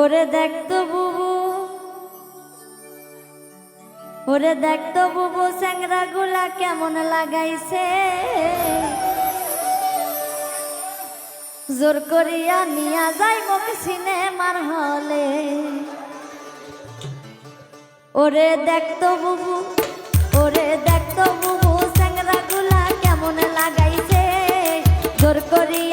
ওরে দেখতো বুবু, ওরে দেখতো বুবু স্যাংরা গুলা কেমন লাগাইছে। জোর করিয়া নিয়া যাই মুখ সিনেমার হলে। ওরে দেখতো বুবু, ওরে দেখতো বুবু স্যাংরা গুলা কেমন লাগাইছে। জোর করিয়া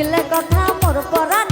লাগলে কথা মোর পরা